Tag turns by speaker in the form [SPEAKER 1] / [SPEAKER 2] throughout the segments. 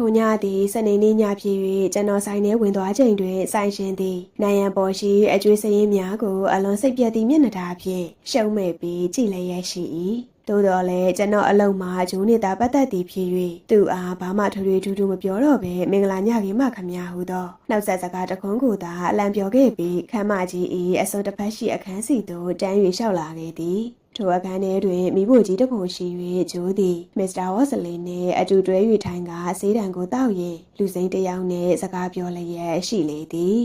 [SPEAKER 1] ထိုညသည်စနေနေ့ညဖြစ်၍ကျွန်တော်ဆိုင်ထဲဝင်သွားချိန်တွင်ဆိုင်ရှင်သည်နိုင်ရန်ပေါ်ရှိအကျွေးစရင်များကိုအလွန်စိတ်ပြတ်သည့်မျက်နှာထားဖြင့်ရှုံးမဲ့ပြီးကြည်လျက်ရှိ၏ သို့တော်လည်းကျွန်တော်အလုံးမှာဂျိုးနေတာပတ်သက်သည်ဖြစ်၍သူ့အားဘာမှထွေထွေထူးထူးမပြောတော့ဘဲမင်္ဂလာညခင်မှခမညာဟုသောနောက်ဆက်စကားတစ်ခွန်းကိုသာအလံပြောခဲ့ပြီးခမ်းမကြီး၏အစုံတစ်ဖက်ရှိအခန်းစီသို့တန်း၍လျှောက်လာခဲ့သည်ထိုအခန်းထဲတွင်မိဖို့ကြီးတစ်ပုံရှိ၍ဂျိုးသည်မစ္စတာဝေါ့စလီနှင့်အတူတွဲ၍ထိုင်ကဆေးတံကိုတောက်ရင်လူစိမ်းတစ်ယောက်နှင့်စကားပြောလျက်ရှိလေသည်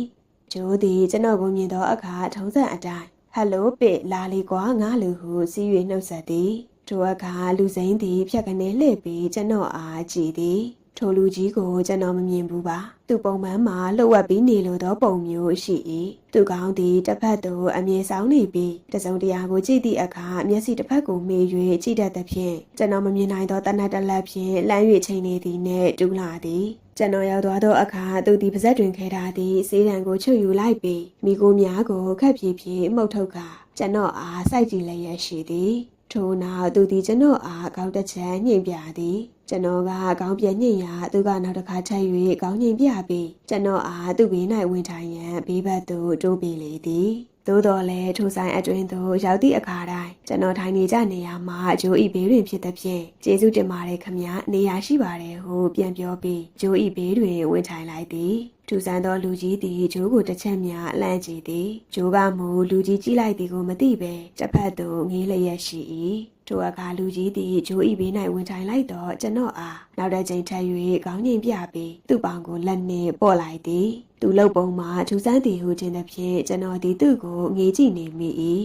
[SPEAKER 1] ဂျိုးသည်ကျွန်တော်ကိုမြင်သောအခါထုံးစံအတိုင်းဟယ်လိုပစ်လာလီကွာငါလူဟုစီး၍နှုတ်ဆက်သည် ထိုအခါလူစိမ်းသည်ဖြတ်ကနေလှည့်ပြီးကျွန်တော်အားကြည့်သည်ထိုလူကြီးကိုကျွန်တော်မမြင်ဘူးပါသူပုံမှန်မှာလှုပ်ဝက်ပြီးနေလိုသောပုံမျိုးရှိ၏သူကောင်းသည်တစ်ဖက်သို့အမြင်ဆောင်နေပြီးတစုံတရာကိုကြည့်သည့်အခါမျက်စိတစ်ဖက်ကိုမေး၍ကြည့်တတ်သဖြင့်ကျွန်တော်မမြင်နိုင်သောတနတ်တစ်လက်ဖြင့်လှမ်း၍ချိန်နေသည်နှင့်တူးလာသည်ကျွန်တော်ရောက်သွားသောအခါသူသည်ပါဇက်တွင်ခဲထားသည့်စေးတံကိုချွတ်ယူလိုက်ပြီးမိကိုများကိုခက်ပြေးပြေးမှုတ်ထုတ်ကာကျွန်တော်အားစိုက်ကြည့်လျက်ရှိသည် ထို့နောက်သူသည်ကျွန်တော်အားကောင်းတစ်ချက်ညှိပြသည်ကျွန်တော်ကကောင်းပြညှိရာသူကနောက်တစ်ခါထပ်၍ကောင်းညှိပြပြီးကျွန်တော်အားသူ့ဘေး၌ဝင်ထိုင်ရန်ဘေးဘက်သို့တိုးပေးလေသည် သို့တော်လည်းထိုဆိုင်အတွင်းသို့ရောက်သည့်အခါတိုင်းကျွန်တော်ထိုင်နေကြနေရာမှာဂျိုးဤဘေးတွင်ဖြစ်သည်ဖြင့်ကျေးဇူးတင်ပါတယ်ခမညာနေရာရှိပါတယ်ဟုပြန်ပြောပြီးဂျိုးဤဘေးတွင်ဝင်ထိုင်လိုက်သည်ထူဆန်းသောလူကြီးသည်ဂျိုးကိုတစ်ချက်များလှမ်းကြည့်သည်ဂျိုးကမူလူကြီးကြည့်လိုက်သည်ကိုမသိဘဲတစ်ဖက်သို့ငေးလျက်ရှိ၏ ထိုအခါလူကြီးသည်ဂျိုးဤဘေး၌ဝင်ထိုင်လိုက်တော့ကျွန်တော်အားနောက်တစ်ချိန်ထပ်၍ခေါင်းငိမ်ပြပြီးသူ့ပေါင်ကိုလက်နှင့်ပို့လိုက်သည်သူလှုပ်ပုံမှာထူဆန်းသည်ဟုခြင်းသည်ဖြင့်ကျွန်တော်သည်သူ့ကိုငေးကြည့်နေမိ၏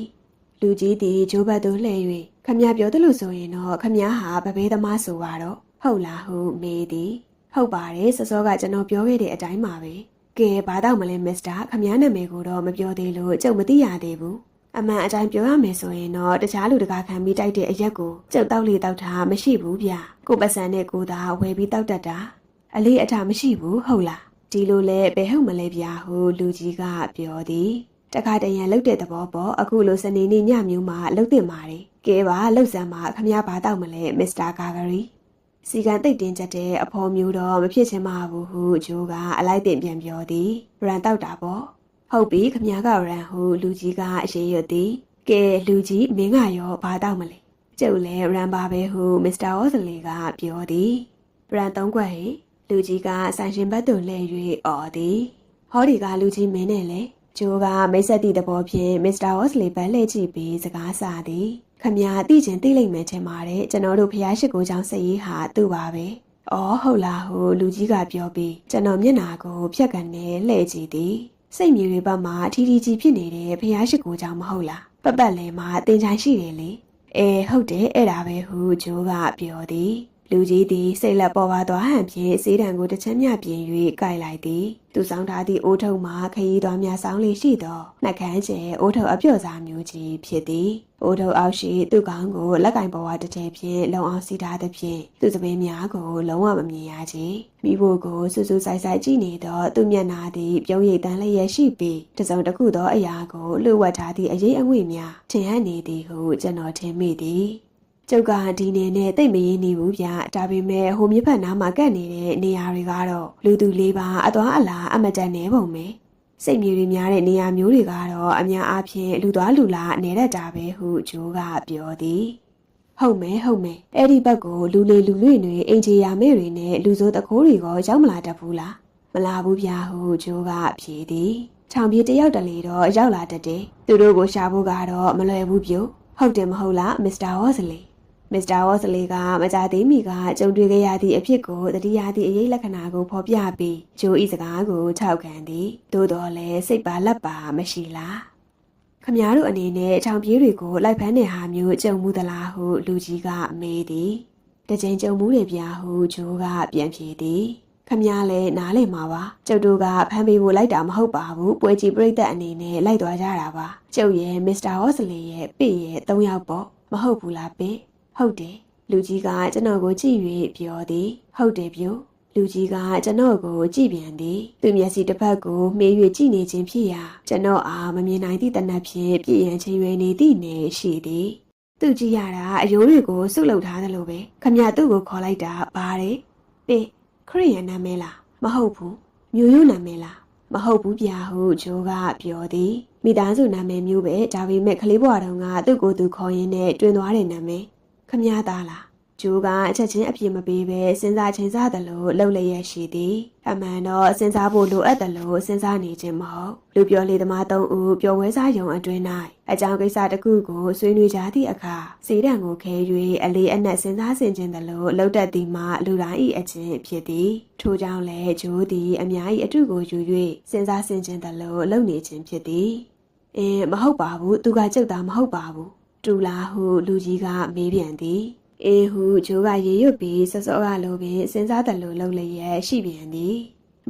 [SPEAKER 1] လူကြီးသည်ဂျိုးဘက်သို့လှည့်၍ခမရပြောသလိုဆိုရင်တော့ခမရဟာဗဘေးသမားဆိုပါတော့ဟုတ်လားဟုမေးသည်ဟုတ်ပါတယ်စစောကကျွန်တော်ပြောခဲ့တဲ့အတိုင်းပါပဲကဲဘာတော့မလဲမစ္စတာခမည်းနာမည်ကိုတော့မပြောသေးလို့ကျုပ်မသိရသေးဘူး အမှန်အတိုင်းပြောရမယ်ဆိုရင်တော့တခြားလူတကာခံပြီးတိုက်တဲ့အရက်ကိုကျုပ်တောက်လေတောက်တာမရှိဘူးဗျကိုပတ်စံနဲ့ကိုသာဝယ်ပြီးတောက်တတ်တာအလေးအထားမရှိဘူးဟုတ်လားဒီလိုလဲဘယ်ဟုတ်မလဲဗျာဟုလူကြီးကပြောသည်တခါတရံလှုပ်တဲ့သဘောပေါ့အခုလိုစနေနေ့ညမျိုးမှာလှုပ်တင်ပါတယ်ကဲပါလှုပ်စမ်းပါခမည်းဘာတောက်မလဲမစ္စတာကာဂရီစီကန်တိတ်တင်းချက်တဲ့အဖော်မျိုးတော့မဖြစ်ချင်ပါဘူးဟုဂျိုးကအလိုက်တင်ပြန်ပြောသည်ရန်တောက်တာပေါ့ ဟုတ်ပြီခမည်းကရန်ဟုလူကြီးကအရေးရွတ်သည်ကဲလူကြီးမင်းကရောဘာတောက်မလဲကျုပ်လည်းရန်ပါပဲဟုမစ္စတာအော်စလီကပြောသည်ရန်သုံးခွက်ဟိလူကြီးကဆိုင်ရှင်ဘက်သို့လှည့်၍အော်သည်ဟောဒီကလူကြီးမင်းနဲ့လေဂျိုးကမိတ်ဆက်သည့်သဘောဖြင့်မစ္စတာအော်စလီဘက်လှည့်ကြည့်ပြီးစကားစာသည်ခမညာသိချင်းသိလိမ့်မယ်ထင်ပါတယ်ကျွန်တော်တို့ဖျားရှိခိုးချောင်းစရေးဟာသူ့ပါပဲ။အော်ဟုတ်လားဟုလူကြီးကပြောပြီးကျွန်တော်မျက်နာကိုဖြတ်ကန်နဲ့လှည့်ကြည့်သည်။ စိတ်မြေတွေဘက်မှာထီထီကြီးဖြစ်နေတဲ့ဖျားရှိခိုးချောင်းမဟုတ်လား။ပတ်ပတ်လဲမှာတင်ချိုင်ရှိတယ်လေ။အဲဟုတ်တယ်အဲ့ဒါပဲဟုဂျိုးကပြောသည်။ လူကြီးသည်စိတ်လက်ပေါ်ပါသွားဟန်ဖြင့်စေးတံကိုတစ်ချက်မျှပြင်၍ကိုက်လိုက်သည်သူဆောင်ထားသည့်အိုးထုပ်မှာခရီးသွားများဆောင်လေးရှိသောနှက်ခမ်းကျဲအိုးထုပ်အပြော့စားမျိုးကြီးဖြစ်သည်အိုးထုပ်အောက်ရှိသူ့ကောင်းကိုလက်ကင်ပေါ်ဝါတစ်ထည်ဖြင့်လုံအောင်စီထားသဖြင့်သူ့သပင်းများကိုလုံးဝမမြင်ရချေမိဖို့ကိုစူးစူးဆိုင်ဆိုင်ကြည့်နေသောသူ့မျက်နာသည်ပြုံးရိပ်တန်းလျက်ရှိပြီးတစုံတစ်ခုသောအရာကိုလှုပ်ဝက်ထားသည့်အရေးအငွေ့များထင်ဟပ်နေသည်ဟုကျွန်တော်ထင်မိသည် ကျုပ်ကဒီနေနဲ့တိတ်မရင်းနေဘူးဗျဒါပေမဲ့ဟိုမြစ်ဖက်နားမှာကတ်နေတဲ့နေရာတွေကတော့လူသူလေးပါအသွားအလာအမတန်နေပုံပဲစိတ်မြေတွေများတဲ့နေရာမျိုးတွေကတော့အများအားဖြင့်လူသွားလူလာနေတတ်တာပဲဟုဂျိုးကပြောသည်ဟုတ်မယ်ဟုတ်မယ်အဲ့ဒီဘက်ကိုလူလေလူလွင့်တွေအင်ဂျီယာမဲတွေနဲ့လူစိုးတကိုးတွေကရောက်မလာတတ်ဘူးလားမလာဘူးဗျဟုဂျိုးကဖြေသည်ချောင်ပြေးတယောက်တလေတော့ရောက်လာတတ်တယ်သူတို့ကိုရှာဖို့ကတော့မလွယ်ဘူးပြို့ဟုတ်တယ်မဟုတ်လားမစ္စတာဝေါ်စလီ မစ္စတာဝေါ်စလီကမကြသေးမီကကြုံတွေ့ခဲ့ရသည့်အဖြစ်ကိုတတိယသည့်အရေးလက္ခဏာကိုဖော်ပြပြီးဂျိုးဤစကားကိုထောက်ခံသည်သို့တော်လည်းစိတ်ပါလက်ပါမရှိလားခမများတို့အနေနဲ့ချောင်ပြေးတွေကိုလိုက်ဖမ်းတဲ့ဟာမျိုးကြုံမှုသလားဟုလူကြီးကမေးသည်တကြိမ်ကြုံမှုတွေပြဟုဂျိုးကပြန်ဖြေသည်ခမများလည်းနားလည်မှာပါကျုပ်တို့ကဖမ်းပေးဖို့လိုက်တာမဟုတ်ပါဘူးပွဲကြည့်ပြိသက်အနေနဲ့လိုက်သွားကြတာပါကျုပ်ရဲ့မစ္စတာဟော့စလီရဲ့ပေရဲ့၃ယောက်ပေါ့မဟုတ်ဘူးလားပေ ဟုတ်တယ်လူကြီးကကျွန်တော်ကိုကြည့်၍ပြောသည်ဟုတ်တယ်ပြိုလူကြီးကကျွန်တော်ကိုကြည့်ပြန်သည်သူမျက်စိတစ်ဖက်ကိုမေး၍ကြည့်နေခြင်းဖြစ်ရာကျွန်တော်အားမမြင်နိုင်သည့်တနက်ဖြင့်ပြည့်ရန်ချင်းရွယ်နေသည့်နယ်ရှိသည်သူကြည့်ရတာအယိုးတွေကိုစုပ်လုပ်ထားသလိုပဲခမရသူ့ကိုခေါ်လိုက်တာပါတယ်ပေခရိယန်နာမည်လားမဟုတ်ဘူးမျိုးရိုးနာမည်လားမဟုတ်ဘူးဗျာဟုဂျိုးကပြောသည်မိသားစုနာမည်မျိုးပဲဒါပေမဲ့ကလေးဘွားတော်ကသူ့ကိုယ်သူခေါ်ရင်းနဲ့တွင်သွားတဲ့နာမည် ခမည်းသားလားဂျိုးကအချက်ချင်းအပြစ်မပေးပဲစဉ်းစားချင်းစားတယ်လို့လှုပ်လျက်ရှိသည်အမှန်တော့စဉ်းစားဖို့လိုအပ်တယ်လို့စဉ်းစားနေခြင်းမဟုတ်လူပြောလေသမားသုံးဦးပျော်ဝဲစားယုံအတွင်း၌အကြောင်းကိစ္စတစ်ခုကိုဆွေးနွေးကြသည့်အခါစီတံကိုခဲ၍အလေးအနက်စဉ်းစားဆင်ခြင်တယ်လို့လှုပ်တတ်သည်မှာလူတိုင်း၏အချင်းဖြစ်သည်ထို့ကြောင့်လည်းဂျိုးသည်အများ၏အထုကိုယူ၍စဉ်းစားဆင်ခြင်တယ်လို့လှုပ်နေခြင်းဖြစ်သည်အင်းမဟုတ်ပါဘူးသူကကြုတ်တာမဟုတ်ပါဘူး တူလာဟုလူကြီးကမေးပြန်သည်အေးဟုဂျိုးကရေရွတ်ပြီးစောစောကလိုပင်စဉ်းစားတယ်လို့လှုပ်လျက်ရှိပြန်သည်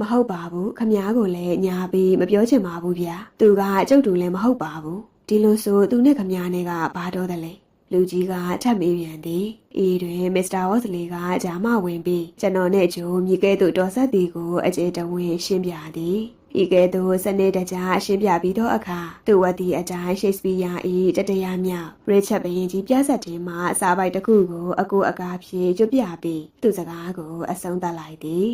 [SPEAKER 1] မဟုတ်ပါဘူးခမားကိုလည်းညာပြီးမပြောချင်ပါဘူးဗျာသူကကြုတ်တူလည်းမဟုတ်ပါဘူးဒီလိုဆိုသူနဲ့ခမားနဲ့ကဘာတော့တယ်လဲလူကြီးကထပ်မေးပြန်သည်အေးတွင်မစ္စတာဝေါ့စလီကဂျာမဝင်ပြီးကျွန်တော်နဲ့ဂျိုးမြည်ကဲ့သို့တော်ဆက်သည်ကိုအကျေတဝင်းရှင်းပြသည် ဤကဲ့သို့စနေတကြားရှင်းပြပြီးသောအခါသူဝတ်သည့်အတိုင်းရှိတ်စပီယာ၏တတရာမြောက်ရစ်ချက်ဘရင်ကြီးပြဆက်တင်မှအစာပိုက်တစ်ခုကိုအကူအကားဖြင့်ကျွတ်ပြပြီးသူစကားကိုအဆုံးသတ်လိုက်သည်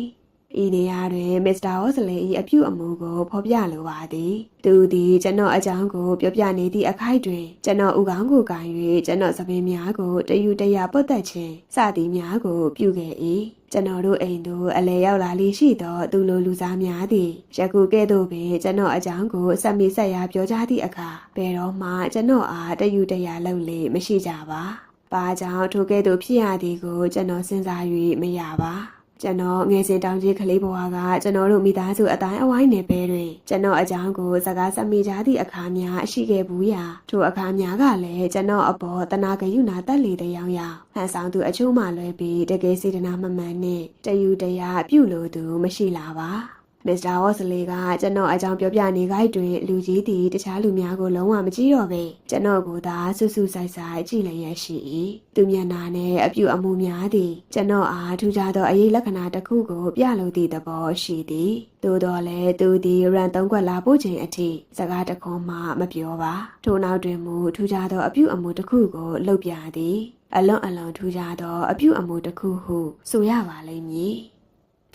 [SPEAKER 1] ဤနေရာတွင်မစ္စတာဟော့စလင်၏အပြုအမူကိုဖော်ပြလိုပါသည်သူသည်ကျွန်တော်အကြောင်းကိုပြောပြနေသည့်အခိုက်တွင်ကျွန်တော်ဥကောင်းကိုကင်၍ကျွန်တော်သပင်များကိုတယူတရပုတ်သက်ခြင်းစသည်များကိုပြုခဲ့၏ ကျွန်တော်တို့အိမ်သို့အလဲရောက်လာလိရှိသောသူလိုလူစားများသည်ယခုကဲ့သို့ပင်ကျွန်တော်အကြောင်းကိုဆက်မိဆက်ရာပြောကြားသည့်အခါဘယ်တော့မှကျွန်တော်အားတယူတရလုပ်လေမရှိကြပါ။ဘာကြောင့်ထိုကဲ့သို့ဖြစ်ရသည်ကိုကျွန်တော်စဉ်းစား၍မရပါ။ ကျွန်တော်ငယ်စဉ်တောင်ကြီးကလေးဘဝကကျွန်တော်တို့မိသားစုအတိုင်းအဝိုင်းနယ်ပယ်တွင်ကျွန်တော်အကြောင်းကိုစကားဆက်မိကြသည့်အခါများရှိခဲ့ဘူးရာထိုအခါများကလည်းကျွန်တော်အပေါ်တနာဂယုနာတက်လေတဲ့ရောင်ရောင်ဟန်ဆောင်သူအချို့မှလွဲပြီးတကယ်စေတနာမမှန်နဲ့တယူတရာပြုလို့သူမရှိလာပါ မစ္စတာဝေါ့စလီကကျွန်တော်အကြောင်းပြောပြနေခိုက်တွင်လူကြီးသည်တခြားလူများကိုလုံးဝမကြည့်တော့ပဲကျွန်တော်ကိုသာဆူဆူဆိုင်ဆိုင်ကြည့်လျက်ရှိ၏သူမျက်နှာနဲ့အပြုအမူများသည်ကျွန်တော်အားထူးခြားသောအရေးလက္ခဏာတစ်ခုကိုပြလိုသည့်သဘောရှိသည်သို့တော်လည်းသူသည်ရန်သုံးခွက်လာဖို့ချိန်အထိစကားတခွန်းမှမပြောပါထို့နောက်တွင်မူထူးခြားသောအပြုအမူတစ်ခုကိုလှုပ်ပြသည်အလွန်အလွန်ထူးခြားသောအပြုအမူတစ်ခုဟုဆိုရပါလိမ့်မည်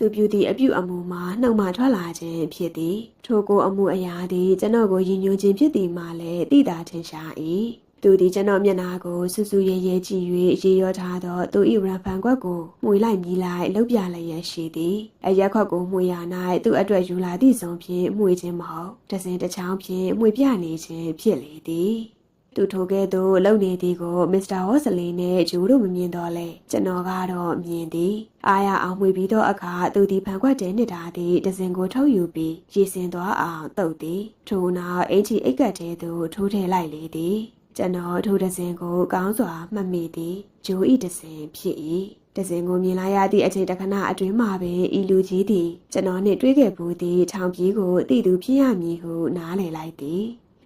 [SPEAKER 1] သူပြုသည့်အပြုအမူမှာနှုတ်မှထွက်လာခြင်းဖြစ်သည်ထိုကိုအမှုအရာသည် ကျွန်တော်ကိုယဉ်ညွှန်းခြင်းဖြစ်သည်မှာလည်းသိတာထင်ရှား၏သူသည်ကျွန်တော်မျက်နှာကိုဆူဆူရဲရဲကြည့်၍ရေရောထားသောသူ၏ရန်ဖန်ခွက်ကိုမှွေလိုက်မြည်လိုက်လှုပ်ပြလျက်ရှိသည်အရက်ခွက်ကိုမှွေရ၌သူ့အတွက်ယူလာသည့်ဆုံးဖြင့်မှွေခြင်းမဟုတ်တစင်တစ်ချောင်းဖြင့်မှွေပြနေခြင်းဖြစ်လေသည် သူထိုကဲ့သို့လုံနေသည်ကိုမစ္စတာဟော့စလီနဲ့ဂျိုးတို့မမြင်တော့လဲကျွန်တော်ကတော့မြင်သည်အားရအောင်မှွေပြီးသောအခါသူသည်ဖန်ခွက်တဲနေတာသည်ဒဇင်ကိုထုတ်ယူပြီးရေစင်သွားအောင်တုပ်သည်ထိုနောက်အင်ချီအိတ်ကတ်တဲသို့ထိုးထည့်လိုက်လေသည်ကျွန်တော်ထိုဒဇင်ကိုကောင်းစွာမှတ်မိသည်ဂျိုးဤဒဇင်ဖြစ်၏ဒဇင်ကိုမြင်လာရသည့်အချိန်တခဏအတွင်းမှာပင်ဤလူကြီးသည်ကျွန်တော်နှင့်တွေ့ခဲ့ဘူးသည့်ထောင်ပြေးကိုတည်သူဖြစ်ရမည်ဟုနားလည်လိုက်သည်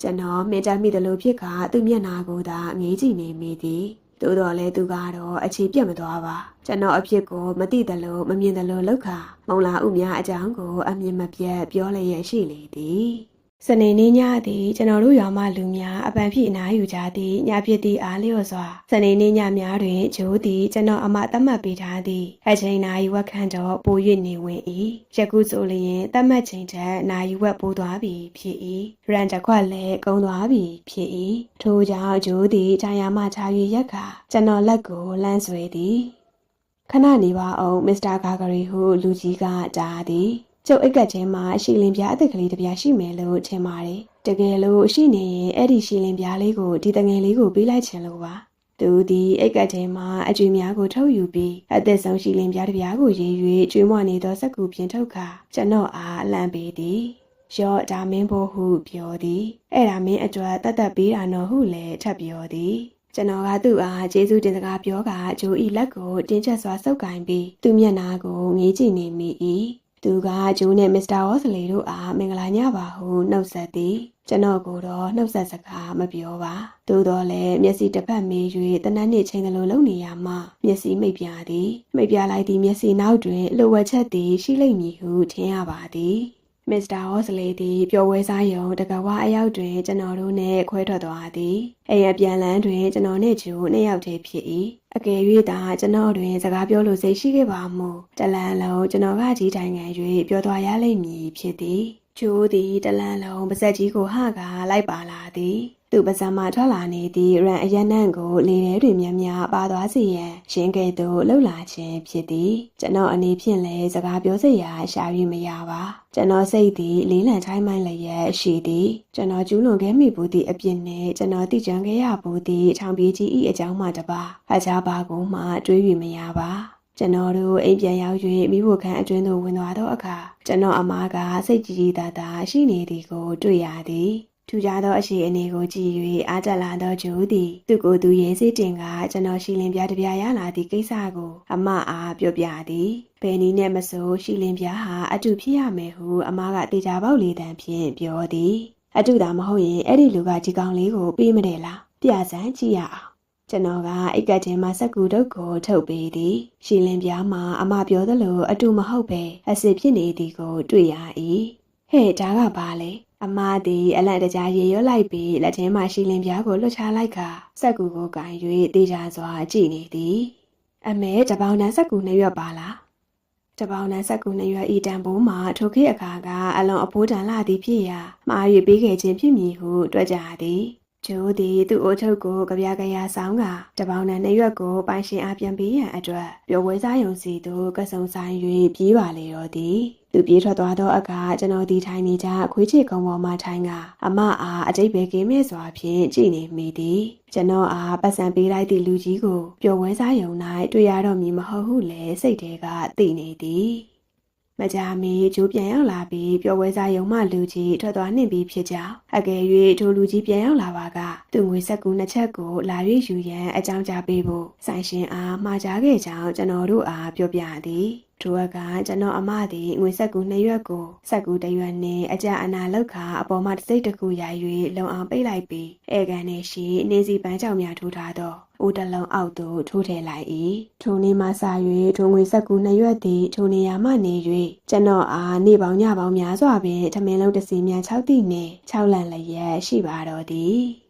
[SPEAKER 1] ကျွန်တော်မင်းတမိသလိုဖြစ်ကသူ့မျက်နာကိုသာငေးကြည့်နေမိသည်သို့တော်လည်းသူကတော့အခြေပြတ်မသွားပါကျွန်တော်အဖြစ်ကိုမသိသလိုမမြင်သလိုလောက်ခါမုံလာဥများအကြောင်းကိုအမြင်မပြတ်ပြောလျက်ရှိလေသည် စနေနေ့ညသည်ကျွန်တော်တို့ရွာမှလူများအပန်ဖြစ်အနားယူကြသည်ညဖြစ်သည့်အားလျော့စွာစနေနေ့ညများတွင်ဂျိုးသည်ကျွန်တော်အမသတ်မှတ်ပေးထားသည့်အချိန်နာရီဝက်ခန့်တော့ပို၍နေဝင်၏ယခုဆိုလျင်သတ်မှတ်ချိန်ထက်နာရီဝက်ပိုသွားပြီဖြစ်၏ရန်တစ်ခွက်လည်းကုံသွားပြီဖြစ်၏ထို့ကြောင့်ဂျိုးသည်ခြာယာမချ၍ရက်ခါကျွန်တော်လက်ကိုလှမ်းဆွဲသည်ခဏနေပါအောင်မစ္စတာဂါဂရီဟုလူကြီးကတားသည် ကျုပ်အိတ်ကချင်းမှာရှီလင်ပြားအသက်ကလေးတစ်ပြားရှိမယ်လို့ထင်ပါတယ်။တကယ်လို့ရှိနေရင်အဲ့ဒီရှီလင်ပြားလေးကိုဒီတငယ်လေးကိုပေးလိုက်ချင်လို့ပါ။သူသည်အိတ်ကချင်းမှာအကျွေးများကိုထုတ်ယူပြီးအသက်ဆုံးရှီလင်ပြားတစ်ပြားကိုရေး၍ကျွေးမွနေသောစက်ကူပြင်ထုတ်ခါကျွန်တော်အားအလံပေးသည်။ရော့ဒါမင်းဖို့ဟုပြောသည်။အဲ့ဒါမင်းအတွက်တတ်တတ်ပေးတာနော်ဟုလည်းထပ်ပြောသည်။ကျွန်တော်ကသူ့အားကျေးဇူးတင်စကားပြောကဂျိုးဤလက်ကိုတင်းကျပ်စွာဆုပ်ကင်ပြီးသူ့မျက်နှာကိုငေးကြည့်နေမိ၏ သူကဂျိုးနဲ့မစ္စတာဝေါ်စလီတို့အားမင်္ဂလာညပါဟုနှုတ်ဆက်သည်ကျွန်တော်ကိုတော့နှုတ်ဆက်စကားမပြောပါသို့တော်လည်းမျက်စိတစ်ဖက်မေး၍တနတ်နှစ်ချိန်သလိုလုံနေရမှမျက်စိမိတ်ပြသည်မိတ်ပြလိုက်သည့်မျက်စိနောက်တွင်လိုဝက်ချက်သည်ရှိလိမ့်မည်ဟုထင်ရပါသည် မစ္စတာဟော့စလေသည်ပျော်ပွဲစားယုံတကဝအရောက်တွင်ကျွန်တော်တို့နှင့်ခွဲထွက်သွားသည်အိမ်အပြန်လန်းတွင်ကျွန်တော်နှင့်ဂျူနှစ်ယောက်တည်းဖြစ်၏အကယ်၍သာကျွန်တော်တွင်စကားပြောလို့စိတ်ရှိခဲ့ပါမူတလန်လုံးကျွန်တော်ကကြီးတိုင်ငံ၍ပြောသွားရလိမ့်မည်ဖြစ်သည်ဂျိုးသည်တလန်လုံးပါဇက်ကြီးကိုဟကာလိုက်ပါလာသည် သူပါဇက်မှထွက်လာနေသည့်ရန်အရနံ့ကိုလေထဲတွင်များများပါသွားစေရန်ရှင်ကဲ့သို့လှုပ်လာခြင်းဖြစ်သည်ကျွန်တော်အနေဖြင့်လည်းစကားပြောစရာရှာ၍မရပါကျွန်တော်စိတ်သည်လေးလံချိုင်းမိုင်းလျက်ရှိသည်ကျွန်တော်ကျူးလွန်ခဲ့မိဘူးသည့်အပြစ်နှင့်ကျွန်တော်သိကြံခဲ့ရဘူးသည့်ထောင်ပြေးကြီး၏အကြောင်းမှတပါအခြားပါကိုမှတွေး၍မရပါကျွန်တော်တို့အိမ်ပြန်ရောက်၍မိဖို့ခန်းအတွင်းသို့ဝင်သွားသောအခါကျွန်တော်အမားကစိတ်ကြည်ကြည်သာသာရှိနေသည်ကိုတွေ့ရသည် ထူကြသောအရှိအနေကိုကြည့်၍အားတက်လာသောဂျိုးသည်သူ့ကိုယ်သူရေးစိတင်ကကျွန်တော်ရှီလင်ပြားတစ်ပြားရလာသည့်ကိစ္စကို အမအားပြောပြသည်ဘယ်နည်းနဲ့မဆိုရှီလင်ပြားဟာအတူဖြစ်ရမယ်ဟုအမကတေချာပေါက်လေးတန်ဖြင့်ပြောသည်အတူသာမဟုတ်ရင်အဲ့ဒီလူကဒီကောင်လေးကိုပေးမတယ်လားပြစမ်းကြည့်ရအောင်ကျွန်တော်ကအိတ်ကတ်ထဲမှာစက်ကူတုတ်ကိုထုတ်ပေးသည်ရှီလင်ပြားမှာအမပြောသလိုအတူမဟုတ်ပဲအစ်စ်ဖြစ်နေသည်ကို တွေ့ရ၏ဟဲ့ဒါကဘာလဲ အမသည်အလန့်တကြားရေရွတ်လိုက်ပြီးလက်ထဲမှာရှီလင်ပြားကိုလွှတ်ချလိုက်ခါစက်ကူကိုကင်၍တေးကြစွာကြည့်နေသည်အမေတပေါင်းတန်းစက်ကူနှစ်ရွက်ပါလားတပေါင်းတန်းစက်ကူနှစ်ရွက်ဤတန်ဖိုးမှာထိုခေတ်အခါကအလွန်အဖိုးတန်လာသည်ဖြစ်ရာမှား၍ပေးခဲ့ခြင်းဖြစ်မည်ဟုတွက်ကြသည်ကျိုးသည်သူ့အိုထုတ်ကိုကြပြားကြရာဆောင်ကတပေါင်းနဲ့နှစ်ရွက်ကိုပိုင်ရှင်အားပြန်ပေးရန်အတွက်ပျော်ပွဲစားယုံစီသို့ကဆုံဆိုင်၍ပြေးပါလေတော့သည် သူပြေးထွက်သွားသောအခါကျွန်တော်ဒီထိုင်နေကြခွေးချေကုံပေါ်မှထိုင်ကအမအားအတိတ်ပဲကင်းမဲ့စွာဖြင့်ကြည်နေမိသည်ကျွန်တော်အားပတ်စံပေးလိုက်သည့်လူကြီးကိုပျော်ပွဲစားယုံ၌တွေ့ရတော့မည်မဟုတ်ဟုလည်းစိတ်ထဲကသိနေသည်မကြာမီဂျိုးပြန်ရောက်လာပြီးပျော်ပွဲစားယုံမှလူကြီးထွက်သွားနှင့်ပြီးဖြစ်ကြောင်းအကယ်၍ထိုလူကြီးပြန်ရောက်လာပါကသူ့ငွေဆက်ကူနှစ်ချက်ကိုလာ၍ယူရန်အကြောင်းကြားပေးဖို့ဆိုင်ရှင်အားမှာကြားခဲ့ကြောင်းကျွန်တော်တို့အားပြောပြသည် ထိုအခါကျွန်တော်အမသည်ငွေဆက်ကူနှစ်ရွက်ကိုဆက်ကူတစ်ရွက်နှင့်အကြအနာလောက်ခါအပေါ်မှတစ်စိတ်တစ်ခုရိုက်၍လုံအောင်ပိတ်လိုက်ပြီးဧကန်နှင့်ရှိနေစီပန်းကြောင်များထိုးထားသောအိုးတလုံးအောက်သို့ထိုးထည့်လိုက်၏ထိုနေ့မှစ၍ထိုငွေဆက်ကူနှစ်ရွက်သည်ထိုနေရာမှနေ၍ကျွန်တော်အားနေပေါင်းညပေါင်းများစွာပင်ထမင်းလုံးတစ်စီများ6တိနှင့်6လန်လျက်ရှိပါတော့သည်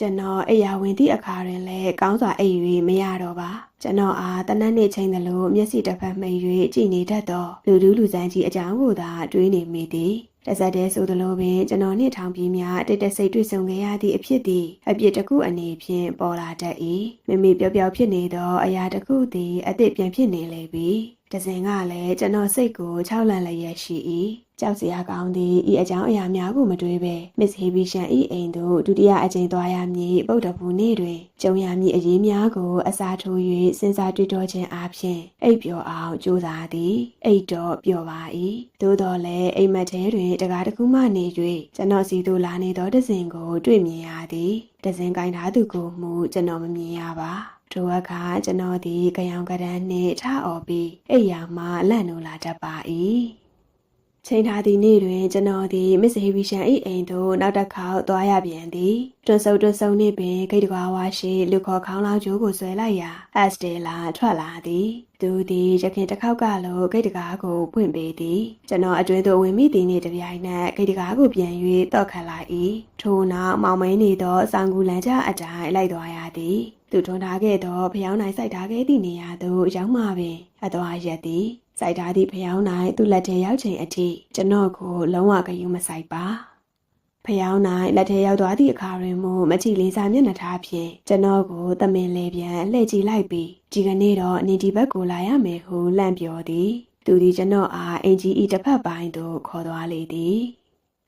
[SPEAKER 1] ကျွန်တော်အိယာဝင်သည့်အခါတွင်လည်းကောင်းစွာအိပ်၍မရတော့ပါကျွန်တော်အားတနက်နေ့ချိန်သလိုမျက်စိတစ်ဖက်မှိတ်၍ကြည်နေတတ်သောလူဒူးလူစမ်းကြီးအကြောင်းကိုသာတွေးနေမိသည်တဆက်တည်းဆိုသလိုပင်ကျွန်တော်နှင့်ထောင်ပြေးများတိတ်တဆိတ်တွေ့ဆုံခဲ့ရသည့်အဖြစ်သည်အပြစ်တစ်ခုအနေဖြင့်ပေါ်လာတတ်၏မိမိပျော်ပျော်ဖြစ်နေသောအရာတစ်ခုသည်အသစ်ပြန်ဖြစ်နေလေပြီတစင်ကလည်းကျွန်တော်စိတ်ကိုခြောက်လန့်လျက်ရှိ၏ ကြောက်စရာကောင်းသည်ဤအကြောင်းအရာများကိုမတွေးပဲမစ္စဟေဘီရှန်ဤအိမ်သို့ဒုတိယအကြိမ်သွားရမည်ပုဒ္ဓဘူးနေ့တွင်ကြုံရမည်အရေးများကိုအစာထိုး၍စဉ်းစားတွေ့တော်ခြင်းအပြင်အိပ်ပျော်အောင်ကြိုးစားသည်အိပ်တော့ပျော်ပါ၏သို့တော်လည်းအိမ်မက်ထဲတွင်တကားတစ်ခုမှနေ၍ကျွန်တော်စီသို့လာနေသောတစင်ကိုတွေ့မြင်ရသည်တစင်ကင်ထားသူကိုမူကျွန်တော်မမြင်ရပါထိုအခါကျွန်တော်သည်ကြောင်ကရန်နှင့်ထအော်ပြီးအိယာမှလန့်နိုးလာတတ်ပါ၏ ချိန်ထားသည့်နေ့တွင်ကျွန်တော်သည်မစ္စဟီဗီရှန်၏အိမ်သို့နောက်တစ်ခေါက်သွားရပြန်သည်တွန်းဆုပ်တွန်းဆုပ်နှင့်ပင်ဂိတ်တကွာဝါရှိလူခေါ်ခေါင်းလောင်းကျိုးကိုဆွဲလိုက်ရာအက်စတေလာထွက်လာသည်သူသည်ရခင်တစ်ခေါက်ကလိုဂိတ်တကားကိုဖွင့်ပေးသည်ကျွန်တော်အတွင်းသို့ဝင်မိသည်နှင့်တပြိုင်နက်ဂိတ်တကားကိုပြန်၍တောက်ခတ်လိုက်၏ထို့နောက်မောင်မင်းနေသောစောင်ကူလန်ချအတိုင်းလိုက်သွားရသည်သူထွန်းထားခဲ့သောဖျောင်းနိုင်စိုက်ထားခဲ့သည့်နေရာသို့ရောက်မှပင်အသွားရက်သည် စိုက်ထားသည့်ဖျောင်းနိုင်သူ့လက်ထဲရောက်ချိန်အထိကျွန်တော်ကိုလုံးဝဂယုမဆိုင်ပါဖျောင်းနိုင်လက်ထဲရောက်သွားသည့်အခါတွင်မူမချီလေးစားမျက်နှာထားဖြင့်ကျွန်တော်ကိုတမင်လေပြန်လှည့်ကြည့်လိုက်ပြီးဒီကနေ့တော့နေဒီဘက်ကိုလာရမယ်ဟုလန့်ပြောသည် သူသည်ကျွန်တော်အားအင်ဂျီအီတစ်ဖက်ပိုင်းသို့ခေါ်သွားလေသည်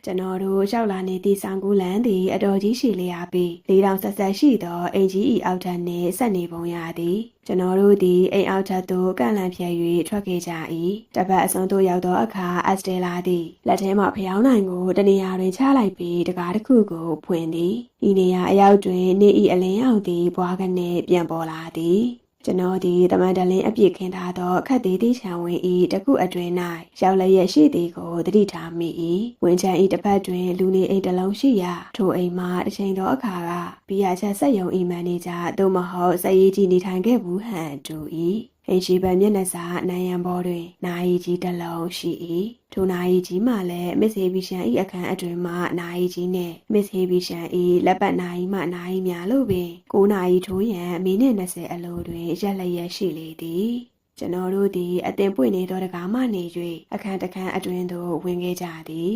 [SPEAKER 1] ကျွန်တော်တို့ရောက်လာနေသည့်ဆောင်ကူးလန်းသည်အတော်ကြီးရှည်လျားပြီးလေးတောင်ဆက်ဆက်ရှိသောအင်ဂျီအီအောက်ထပ်နှင့်ဆက်နေပုံရသည်ကျွန်တော်တို့သည်အိမ်အောက်ထပ်သို့ကန့်လန့်ဖြတ်၍ထွက်ခဲ့ကြ၏တစ်ပတ်အစွန်းသို့ရောက်သောအခါအက်စတေလာသည်လက်ထဲမှဖျောင်းနိုင်ကိုတနေရာတွင်ချလိုက်ပြီးတကားတစ်ခုကိုဖွင့်သည်ဤနေရာအရောက်တွင်နေဤအလင်းရောက်သည်ဘွားကနေပြန်ပေါ်လာသည် ကျွန်တော်ဒီတမန်တလင်းအပြစ်ခင်းထားသောအခက်သေးသေးချံဝင်ဤတခုအတွင်၌ရောက်လျက်ရှိသည်ကိုသတိထားမိ၏ဝင်ချံဤတစ်ဖက်တွင်လူနေအိမ်တစ်လုံးရှိရာထိုအိမ်မှာတစ်ချိန်သောအခါကဘီယာချက်ဆက်ယုံဤမန်နေဂျာသို့မဟုတ်စက်ရေးကြီးနေထိုင်ခဲ့ဘူးဟန်တူ၏ အင်ရှိပန်မျက်နှာစာနယံဘောတွင်နာယီကြီးတစ်လုံးရှိ၏ထိုနာယီကြီးမှလည်းမစ်ဟေဘီရှန်၏အခန်းအတွင်မှနာယီကြီးနှင့်မစ်ဟေဘီရှန်၏လက်ပတ်နာယီမှနာယီများလို့ပင်9နာရီထိုးရန်မိနစ်20အလိုတွင်ရက်လျက်ရှိလေသည်ကျွန်တော်တို့သည်အတင်ပွင့်နေသောတကားမှနေ၍အခန်းတစ်ခန်းအတွင်သို့ဝင်ခဲ့ကြသည်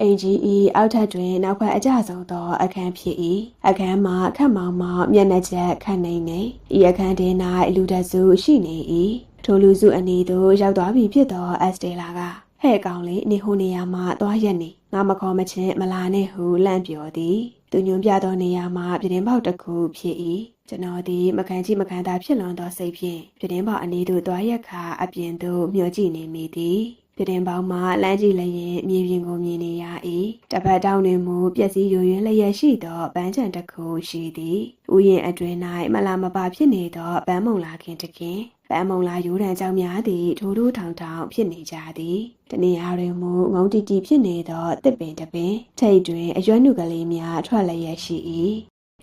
[SPEAKER 1] အင်ဂျီဤအောက်ထပ်တွင်နောက်ခွက်အကြဆုံးသောအခန်းဖြစ်၏အခန်းမှာခက်မောင်မောင်မျက်နှာချက်ခတ်နေနေဤအခန်းတွင်၌လူတစုရှိနေ၏ထိုလူစုအနီးသို့ရောက်သွားပြီဖြစ်သောအက်စတေလာကဟဲ့ကောင်လေးနေဟိုနေရာမှာသွားရက်နေငါမခေါ်မချင်းမလာနဲ့ဟုလန့်ပြောသည်သူညွန်ပြသောနေရာမှာပြတင်းပေါက်တစ်ခုဖြစ်၏ကျွန်တော်သည်မခံကြည့်မခံသာဖြစ်လွန်သောစိတ်ဖြင့်ပြတင်းပေါက်အနီးသို့သွားရက်ခါအပြင်သို့မျှော်ကြည့်နေမိသည် ပြတင်းပေါက်မှလမ်းကြည့်လျင်မြေပြင်ကိုမြင်နေရ၏တပတ်တောင်းတွင်မူပျက်စီးယိုယွင်းလျက်ရှိသောပန်းချံတစ်ခုရှိသည်ဥယျာဉ်အတွင်၌မလာမပါဖြစ်နေသောပန်းမုံလာခင်တခင်ပန်းမုံလာရိုးတံကြောင်များသည်ထိုးထိုးထောင်ထောင်ဖြစ်နေကြသည်တနေရာတွင်မူငုံတီတီဖြစ်နေသောတစ်ပင်တစ်ပင်ထိတ်တွင်အရွက်နုကလေးများထွက်လျက်ရှိ၏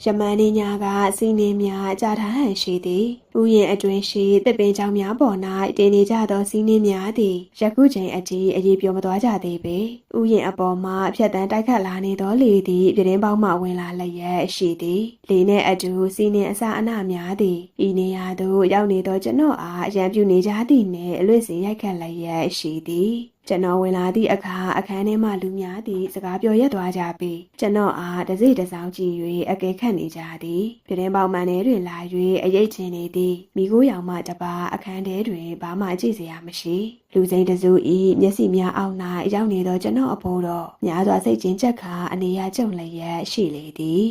[SPEAKER 1] ယမန်နေညာကစီနေများကြာထားဟန်ရှိသည်ဥယျာဉ်အတွင်ရှိတစ်ပင်ကြောင်များပေါ်၌တင်နေကြသောစီနေများသည်ယခုချိန်အထိအရေးပြောမသွားကြသေးပေဥယျာဉ်အပေါ်မှဖြတ်တန်းတိုက်ခတ်လာနေသောလေသည်ပြတင်းပေါက်မှဝင်လာလျက်ရှိသည်လေနှင့်အတူစီနေအစအနများသည်ဤနေရာသို့ရောက်နေသောကျွန်တော်အားအရန်ပြူနေကြသည်နှင့်အလွတ်စီရိုက်ခတ်လျက်ရှိသည် ကျွန်တော်ဝင်လာသည့်အခါအခန်းထဲမှလူများသည်စကားပြောရက်သွားကြပြီးကျွန်တော်အားတစိတစောင်းကြည့်၍အကဲခတ်နေကြသည်ပြတင်းပေါက်မှန်ထဲတွင်လာ၍အရေးချင်းနေသည်မိခိုးရောင်မှတပါအခန်းထဲတွင်ဘာမှကြည့်စရာမရှိလူစိမ်းတစုဤမျက်စိများအောက်၌ရောက်နေသောကျွန်တော်အဖိုးတော့များစွာစိတ်ချင်းချက်ခါအနေရကြုံလျက်ရှိလေသည်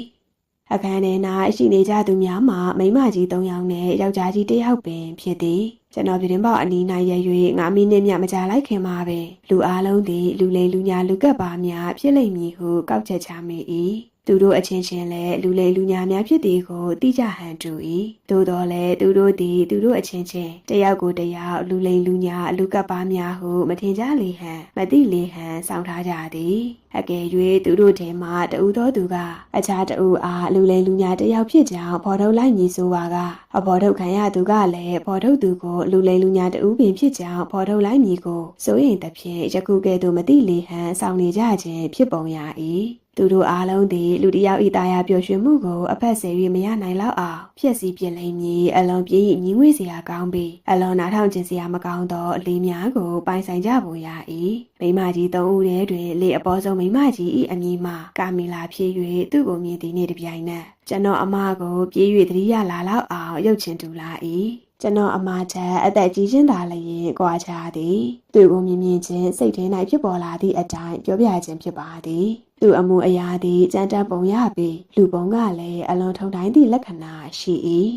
[SPEAKER 1] အခန်းထဲ၌ရှိနေကြသူများမှာမိန်းမကြီး၃ယောက်နဲ့ယောက်ျားကြီးတစ်ယောက်ပင်ဖြစ်သည်ကျွန်တော်ပြည်တွင်ပေါက်အနီး၌ရ၍ငါမိနစ်မြမကြာလိုက်ခင်မှာပင်လူအားလုံးသည်လူလိမ်လူညာလူကပ်ပါများဖြစ်လိမ့်မည်ဟုကောက်ချက်ချမိ၏ သူတို့အချင်းချင်းလည်းလူလိမ်လူညာများဖြစ်သည်ကိုသိကြဟန်တူ၏သို့တော်လည်းသူတို့သည်သူတို့အချင်းချင်းတယောက်ကိုတယောက်လူလိမ်လူညာလူကပ်ပါများဟုမထင်ကြလေဟန်မသိလေဟန်စောင့်ထားကြသည်အကယ်၍သူတို့ထဲမှတဦးသောသူကအခြားတဦးအားလူလိမ်လူညာတယောက်ဖြစ်ကြောင်းဖော်ထုတ်လိုက်မည်ဆိုပါကအဖော်ထုတ်ခံရသူကလည်းဖော်ထုတ်သူကိုလူလိမ်လူညာတဦးပင်ဖြစ်ကြောင်းဖော်ထုတ်လိုက်မည်ကိုစိုးရင်သဖြင့်ယခုကဲ့သို့မသိလေဟန်စောင့်နေကြခြင်းဖြစ်ပုံရ၏ သူတို့အားလုံးသည်လူတစ်ယောက်ဤသားရပျော်ရွှင်မှုကိုအဖက်ဆယ်၍မရနိုင်လောက်အောင်ဖျက်ဆီးပြစ်လိမ့်မည်အလွန်ပြေးညီငွေစရာကောင်းပြီးအလွန်နားထောင်ခြင်းစရာမကောင်းသောအလေးများကိုပိုင်ဆိုင်ကြပုံရ၏မိမကြီးသုံးဦးထဲတွင်လေအပေါ်ဆုံးမိမကြီး၏အမည်မှာကာမီလာဖြစ်၍သူ့ကိုမြင်သည်နေ့တစ်ပြိုင်နက်ကျွန်တော်အမကိုပြေး၍သတိရလာလောက်အောင်ရုပ်ချင်တူလာ၏ကျွန်တော်အမချက်အသက်ကြီးချင်းသာလျင်ကြွားချသည်သူ့ကိုမြင်မြင်ချင်းစိတ်ထဲ၌ဖြစ်ပေါ်လာသည့်အတိုင်းပြောပြခြင်းဖြစ်ပါသည် သူအမှုအရာသည်ကြမ်းတမ်းပုံရပြီးလူပုံကလည်းအလွန်ထုံတိုင်းသည့်လက္ခဏာရှိ၏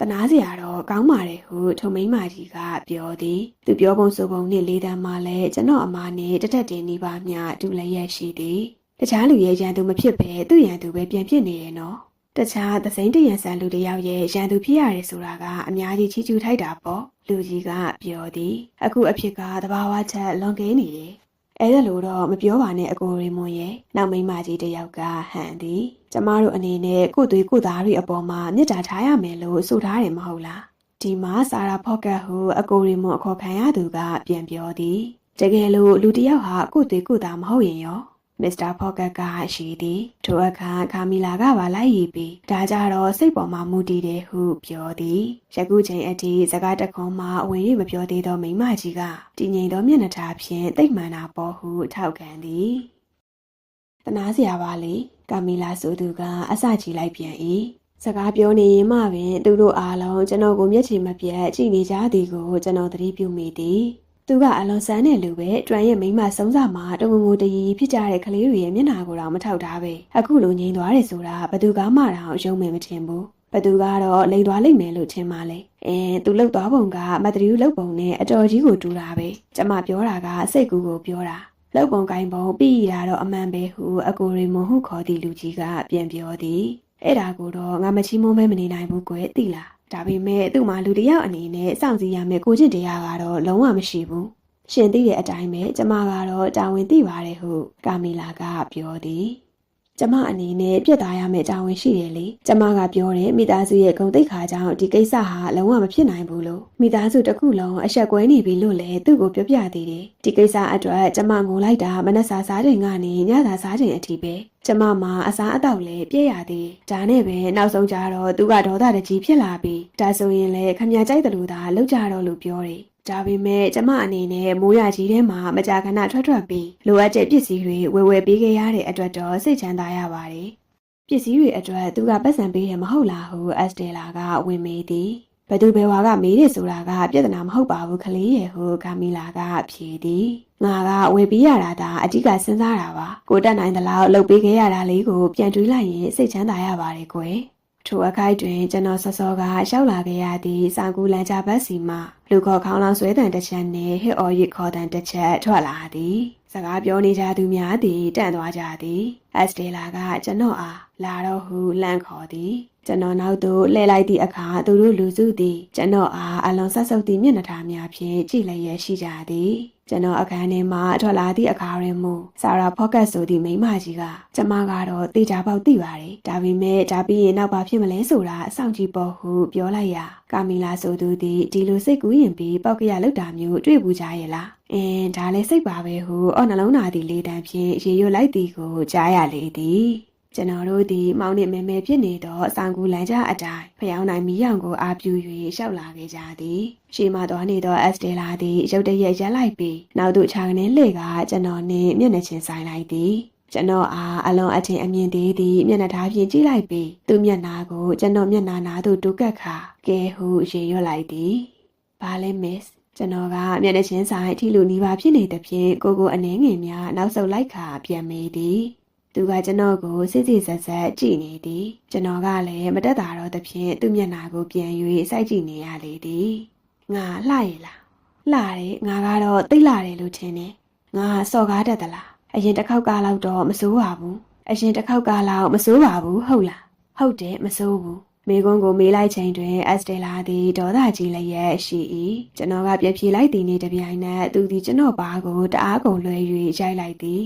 [SPEAKER 1] တနာစရာတော့ကောင်းပါတယ်ဟုထုံမိန်းမကြီးကပြောသည်သူပြောပုံဆိုပုံနှင့်လေးတန်းမှလည်းကျွန်တော်အမနှင့်တထက်တင်နေပါမျှဒူလည်းရရှိသည်တခြားလူရဲ့ရန်သူမဖြစ်ပဲသူ့ရန်သူပဲပြန်ဖြစ်နေတယ်နော်တခြားသစိမ့်တရံဆန်လူတယောက်ရဲ့ရန်သူဖြစ်ရတယ်ဆိုတာကအများကြီးချီးကျူးထိုက်တာပေါ့လူကြီးကပြောသည်အခုအဖြစ်ကတဘာဝချက်လွန်ကင်းနေတယ် အဲ့ဒါလို့တော့မပြောပါနဲ့အကိုရီမွန်ရဲ့နောက်မိန်းမကြီးတယောက်ကဟန်သည်ကျမတို့အနေနဲ့ကိုသွေးကိုသားတွေအပေါ်မှာမေတ္တာထားရမယ်လို့ဆိုထားတယ်မဟုတ်လားဒီမှာစာရာဖော့ကတ်ဟုအကိုရီမွန်အခေါ်ခံရသူကပြန်ပြောသည်တကယ်လို့လူတယောက်ဟာကိုသွေးကိုသားမဟုတ်ရင်ရော မစ္စတာဖော့ကတ်ကရှိသည်ထိုအခါကာမီလာကပါလိုက်ရည်ပြီးဒါကြတော့စိတ်ပေါ်မှာမူတည်တယ်ဟုပြောသည်ယခုချိန်အထိစကားတခွန်းမှအဝင်ရမပြောသေးသောမိမကြီးကတည်ငြိမ်သောမျက်နှာထားဖြင့်တိတ်မှန်တာပေါ်ဟုထောက်ခံသည်တနာစရာပါလေကာမီလာဆိုသူကအစကြည့်လိုက်ပြန်၏စကားပြောနေရင်မှပင်သူတို့အားလုံးကျွန်တော်ကိုမျက်ခြေမပြတ်ကြည့်နေကြသည်ကိုကျွန်တော်သတိပြုမိသည် သူကအလွန်ဆန်းတဲ့လူပဲတွန်ရဲ့မိမဆုံးစာမှာတငုံငိုတရီဖြစ်ကြတဲ့ကလေးတွေရဲ့မျက်နှာကိုတော့မထောက်ထားပဲအခုလိုငြိမ်သွားတယ်ဆိုတာဘသူကမှတော့ယုံမယ်မထင်ဘူးဘသူကတော့လိန်သွားလိမ့်မယ်လို့ထင်ပါလေအင်းသူလှုပ်သွားပုံကမတရီလှုပ်ပုံနဲ့အတော်ကြီးကိုတူတာပဲကျမပြောတာကစိတ်ကူးကိုပြောတာလှုပ်ပုံကိုင်းပုံပြီးရတော့အမှန်ပဲဟုအကိုရီမွန်ဟုခေါ်သည့်လူကြီးကပြန်ပြောသည်အဲ့ဒါကိုတော့ငါမချီးမွမ်းမဲမနေနိုင်ဘူးကွယ်သိလား ဒါပေမဲ့သူ့မှာလူတစ်ယောက်အနေနဲ့စောင့်စည်းရမယ့်ကိုချင်းတရားကတော့လုံးဝမရှိဘူး။ရှင်သိတဲ့အတိုင်းပဲကျမကတော့တာဝန်သိပါတယ်ဟုကာမီလာကပြောသည် ကျမအနေနဲ့ပြတ်သားရမယ့်တာဝန်ရှိတယ်လေကျမကပြောတယ်မိသားစုရဲ့ဂုဏ်သိက္ခာကြောင့်ဒီကိစ္စဟာလုံးဝမဖြစ်နိုင်ဘူးလို့မိသားစုတစ်ခုလုံးအဆက်ကွဲနေပြီလို့လည်းသူ့ကိုပြောပြသေးတယ်ဒီကိစ္စအတွက်ကျမငိုလိုက်တာမနှက်စာစားချိန်ကနေညသာစားချိန်အထိပဲကျမမှာအစားအသောက်လည်းပြည့်ရသေးတယ်ဒါနဲ့ပဲနောက်ဆုံးကြတော့သူကဒေါသတကြီးဖြစ်လာပြီးဒါဆိုရင်လည်းခမညာကြိုက်တယ်လို့သာလောက်ကြတော့လို့ပြောတယ် ဒါပေမဲ့ကျမအနေနဲ့မိုးရကြီးထဲမှာမကြာခဏထွက်ထွက်ပြီးလိုအပ်တဲ့ပစ္စည်းတွေဝယ်ဝယ်ပေးခဲ့ရတဲ့အတွက်တော့စိတ်ချမ်းသာရပါတယ်။ပစ္စည်းတွေအတွက်သူကပတ်စံပေးတယ်မဟုတ်လားဟုအက်စတေလာကဝင်မေးသည်။ဘသူဘယ်ဝါကမေးတယ်ဆိုတာကပြဿနာမဟုတ်ပါဘူးခလေးရဲ့ဟုကာမီလာကဖြေသည်။ငါကဝယ်ပေးရတာဒါအဓိကစဉ်းစားတာပါ။ကိုတက်နိုင်သလောက်လုပ်ပေးခဲ့ရတာလေးကိုပြန်တွေးလိုက်ရင်စိတ်ချမ်းသာရပါတယ်ကွယ်။ ထိုအခိုက်တွင်ကျွန်တော်စောစောကရောက်လာခဲ့ရသည့်စာကူလန်ချဘတ်စီမှလူခေါ်ခေါင်းလောင်းဆွဲတံတစ်ချက်နှင့်ဟစ်အော်ရစ်ခေါ်တံတစ်ချက်ထွက်လာသည်စကားပြောနေကြသူများသည်တန့်သွားကြသည်အက်စတေလာကကျွန်တော်အားလာတော့ဟုလှမ်းခေါ်သည်ကျွန်တော်နောက်သို့လှည့်လိုက်သည့်အခါသူတို့လူစုသည်ကျွန်တော်အားအလွန်ဆက်ဆုပ်သည့်မျက်နှာထားများဖြင့်ကြည့်လျက်ရှိကြသည် ကျွန်တော်အခန်းထဲမှထွက်လာသည့်အခါတွင်မူဆာရာဖော့ကတ်ဆိုသည့်မိန်းမကြီးကကျမကတော့တေချာပေါက်သိပါတယ်ဒါပေမဲ့ဒါပြီးရင်နောက်ဘာဖြစ်မလဲဆိုတာအဆောင်ကြည့်ပေါ်ဟုပြောလိုက်ရာကာမီလာဆိုသူသည်ဒီလိုစိတ်ကူးရင်ပြီးပောက်ကရလောက်တာမျိုးတွေ့ဘူးကြရဲ့လားအင်းဒါလည်းစိတ်ပါပဲဟုအော်နှလုံးသားသည်လေးတန်းဖြင့်ရေရွတ်လိုက်သည်ကိုကြားရလေသည် ကျွန်တော်တို့သည်မောင်နှင့်မဲမဲဖြစ်နေသောအဆောင်ကူလမ်းကြားအတိုင်းဖျောင်းနိုင်မီးရောင်ကိုအားပြု၍ရှောက်လာခဲ့ကြသည်ရှေ့မှသွားနေသောအက်စတေလာသည်ရုတ်တရက်ရက်လိုက်ပြီးနောက်သို့ခြာကနေလှည့်ကကျွန်တော်နှင့်မျက်နှာချင်းဆိုင်လိုက်သည်ကျွန်တော်အားအလွန်အထင်အမြင်သေးသည့်မျက်နှာသားဖြင့်ကြည့်လိုက်ပြီးသူ့မျက်နှာကိုကျွန်တော်မျက်နှာနာသို့တူကပ်ခါကဲဟုရေရွတ်လိုက်သည်။ဘာလဲမစ်ကျွန်တော်ကမျက်နှာချင်းဆိုင်အထီလူနီးပါးဖြစ်နေသဖြင့်ကိုကိုအနေငယ်များနောက်ဆုတ်လိုက်ခါပြန်မေးသည်။ သူကကျွန်တော်ကိုစစ်စစ်ဆက်ဆက်ကြည့်နေသည်။ကျွန်တော်ကလည်းမတက်တာတော့သဖြင့်သူ့မျက်နှာကိုပြန်၍စိုက်ကြည့်နေရလေသည်။ငါလှရည်လား။လှတယ်ငါကတော့သိလှတယ်လို့ထင်တယ်။ငါစော်ကားတတ်သလား။အရင်တစ်ခေါက်ကလောက်တော့မစိုးပါဘူး။အရင်တစ်ခေါက်ကလောက်မစိုးပါဘူးဟုတ်လား။ဟုတ်တယ်မစိုးဘူး။မေကွန်းကိုမေးလိုက်ချိန်တွင်အက်စတေလာသည်ဒေါသကြီးလျက်ရှိ၏ကျွန်တော်ကပြပြလိုက်သည်နေတပြိုင်နက်သူသည်ကျွန်တော်ဘာကိုတအားကုန်လွှဲ၍ရိုက်လိုက်သည်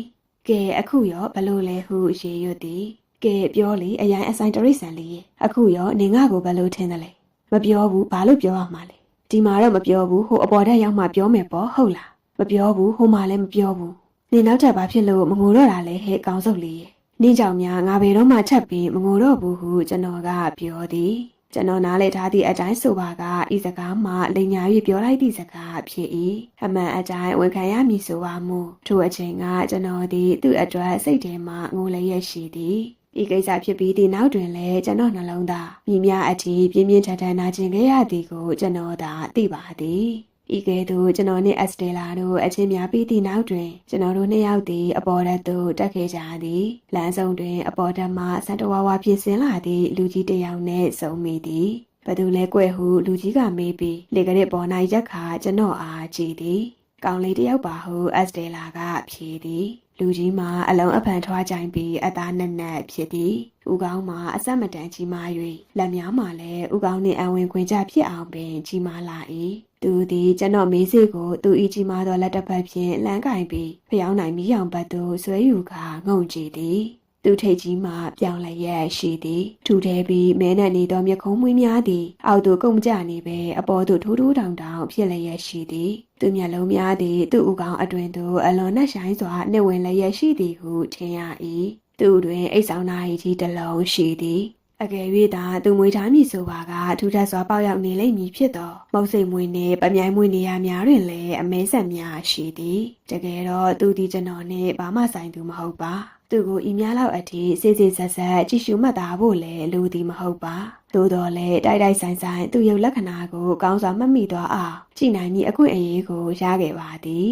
[SPEAKER 1] ကဲအခုရောဘလို့လဲဟုရေရွတ်သည်ကဲပြောလေအရင်အဆိုင်တရိษံလေးရဲ့အခုရောနေငါကိုဘလို့ထင်တယ်လဲမပြောဘူးဘာလို့ပြောရမှာလဲဒီမှာတော့မပြောဘူးဟိုအပေါ်တက်ရောက်မှပြောမယ်ပေါ့ဟုတ်လားမပြောဘူးဟိုမှာလည်းမပြောဘူးနေနောက်ထပ်ဘာဖြစ်လို့မငိုတော့တာလဲဟဲ့ကောင်းစုပ်လေးရဲ့နင်းကြောင်များငါဘယ်တော့မှချက်ပြီးမငိုတော့ဘူးဟုကျွန်တော်ကပြောသည် ကျွန်တော်နားလေထားသည့်အတိုင်းဆိုပါကဤစကားမှလိန်ညာ၍ပြောလိုက်သည့်စကားဖြစ်၏အမှန်အတိုင်းဝန်ခံရမည်ဆိုပါမူထိုအချိန်ကကျွန်တော်သည်သူ့အတွက်စိတ်ထဲမှငိုလျက်ရှိသည်ဤကိစ္စဖြစ်ပြီးသည့်နောက်တွင်လည်းကျွန်တော်နှလုံးသားမြည်များအထိပြင်းပြင်းထန်ထန်နာကျင်ခဲ့ရသည်ကိုကျွန်တော်သာသိပါသည် ဤကဲ့သို့ကျွန်တော်နှင့်အက်စတေလာတို့အချင်းများပြီးသည့်နောက်တွင်ကျွန်တော်တို့နှစ်ယောက်သည် အပေါ်ဓာတ်သို့တက်ခဲ့ကြသည်လမ်းဆောင်တွင် အပေါ်ဓာတ်မှစံတဝါဝါဖြစ်ဆင်းလာသည့်လူကြီးတစ်ယောက်နှင့်ဆုံမိသည်ဘသူလဲကွဲ့ဟုလူကြီးကမေးပြီးလေကရက်ပေါ်၌ရက်ခါကျွန်တော်အားကြည့်သည်ကောင်းလေးတစ်ယောက်ပါဟုအက်စတေလာကဖြေသည်လူကြီးမှာအလုံးအဖန်ထွားကြိုင်ပြီးအသားနက်နက်ဖြစ်သည်ဥကောင်းမှာအဆက်မတန်ကြီးမား၍လက်များမှာလည်းဥကောင်းနှင့်အဝင်ခွင်ကြဖြစ်အောင်ပင်ကြီးမားလာ၏ သူသည်ကျွန်တော်မေးစေကိုသူဤကြီးမားသောလက်တစ်ဖက်ဖြင့်လှမ်းကင်ပြီးဖျောင်းနိုင်မီးရောင်ဘတ်သို့ဆွဲယူကာငုံကြည့်သည်သူထိတ်ကြီးမှပြောင်းလဲရက်ရှိသည်ထူထဲပြီးမဲနဲ့နေသောမျက်ခုံးမွေးများသည်အောက်သို့ကုန်မကြနေပဲအပေါ်သို့ထိုးထိုးတောင်တောင်ဖြစ်လျက်ရှိသည်သူမျက်လုံးများသည်သူ့ဥကောင်းအတွင်သို့အလွန်နှက်ဆိုင်စွာနှိမ့်ဝင်လျက်ရှိသည်ဟုထင်ရ၏သူတွင်အိတ်ဆောင်နာရီကြီးတစ်လုံးရှိသည် အကယ်၍သာသူမွေထားမည်ဆိုပါကထူထပ်စွာပေါက်ရောက်နေလိမ့်မည်ဖြစ်သောမုတ်စိတ်မွေနှင့်ပမြိုင်မွေနေရာများတွင်လည်းအမဲဆက်များရှိသည်တကယ်တော့သူဒီကျွန်တော်နှင့်ဘာမှဆိုင်သူမဟုတ်ပါသူကိုဤများလောက်အထိစေစေဆက်ဆက်ကြည့်ရှုမှတ်သားဖို့လည်းလူသည်မဟုတ်ပါသို့တော်လည်းတိုက်တိုက်ဆိုင်ဆိုင်သူရုပ်လက္ခဏာကိုကောင်းစွာမှတ်မိသွားအောင်ကြည်နိုင်မည်အခွင့်အရေးကိုရခဲ့ပါသည်